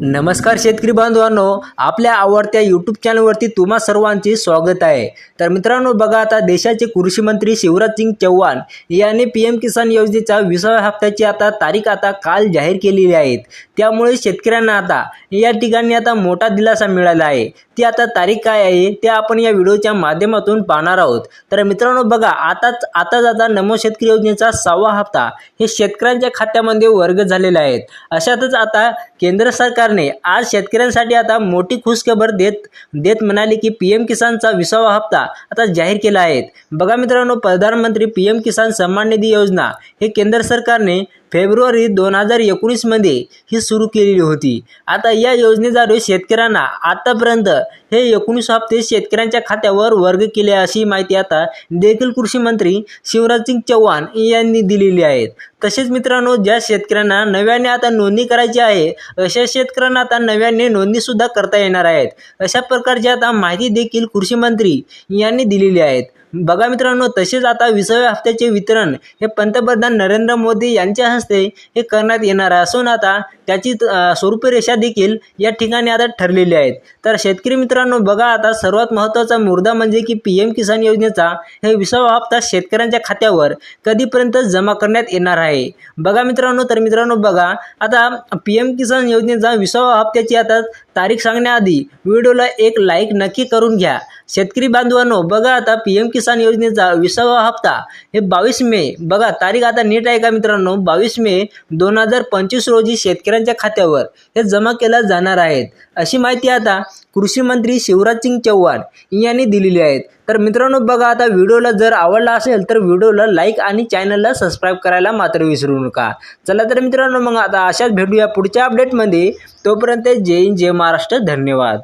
नमस्कार शेतकरी बांधवांनो आपल्या आवडत्या यूट्यूब चॅनलवरती तुम्हा सर्वांचे स्वागत आहे. तर मित्रांनो बघा आता देशाचे कृषी मंत्री शिवराज सिंग चौहान यांनी पी एम किसान योजनेच्या विसाव्या हप्त्याची आता तारीख आता काल जाहीर केलेली आहेत त्यामुळे शेतकऱ्यांना आता या ठिकाणी आता मोठा दिलासा मिळाला आहे. ती आता तारीख काय आहे ते आपण या व्हिडिओच्या माध्यमातून पाहणार आहोत. तर मित्रांनो बघा आताच आताच आता नमो शेतकरी योजनेचा सहावा हप्ता हे शेतकऱ्यांच्या खात्यामध्ये वर्ग झालेला आहेत अशातच आता केंद्र सरकार सरकारने आज शेतकऱ्यांसाठी आता मोठी खुशखबर देत देत म्हणाले की पी एम किसानचा विसावा हप्ता आता जाहीर केला आहे. बघा मित्रांनो प्रधानमंत्री पी एम किसान सन्मान निधी योजना हे केंद्र सरकारने फेब्रुवारी दोन हजार एकोणीसमध्ये ही सुरू केलेली होती. आता या योजनेद्वारे शेतकऱ्यांना आतापर्यंत हे एकोणीस हप्ते शेतकऱ्यांच्या खात्यावर वर्ग केले अशी माहिती आता देखील कृषी मंत्री शिवराज सिंग चौहान यांनी दिलेली आहेत तसेच मित्रांनो ज्या शेतकऱ्यांना नव्याने आता नोंदणी करायची आहे अशा शेतकऱ्यांना आता नव्याने नोंदणीसुद्धा करता येणार आहेत. अशा प्रकारची आता माहिती देखील कृषी मंत्री यांनी दिलेली आहेत. बघा मित्रांनो तसेच आता विसाव्या हप्त्याचे वितरण हे पंतप्रधान नरेंद्र मोदी यांच्या हस्ते हे करण्यात येणार असून आता त्याची स्वरूपरेषा देखील या ठिकाणी आता ठरलेली आहेत. तर शेतकरी मित्रांनो बघा आता सर्वात महत्त्वाचा मुद्दा म्हणजे की पी एम किसान योजनेचा हे विसावा हप्ता शेतकऱ्यांच्या खात्यावर कधीपर्यंत जमा करण्यात येणार आहे? बघा मित्रांनो तर मित्रांनो बघा आता पी एम किसान योजनेचा विसावा हप्त्याची आता तारीख सांगण्याआधी व्हिडिओला एक लाईक नक्की करून घ्या. शेतकरी बांधवांनो बघा आता पी एम किसान योजनेचा विसावा हप्ता हे बावीस मे बघा तारीख आता नीट आहे का मित्रांनो? बावीस मे दोन हजार पंचवीस रोजी शेतकऱ्यांच्या खात्यावर हे जमा केल्या जाणार आहेत. अशी माहिती आता कृषी मंत्री शिवराज सिंग चौहान यांनी दिलेली आहेत तर मित्रांनो बघा आता व्हिडिओला जर आवडला असेल तर व्हिडिओला लाईक आणि चॅनलला सबस्क्राईब करायला मात्र विसरू नका. चला तर मित्रांनो मग आता अशाच भेटूया पुढच्या अपडेटमध्ये तोपर्यंत जय हिंद जय महाराष्ट्र. धन्यवाद.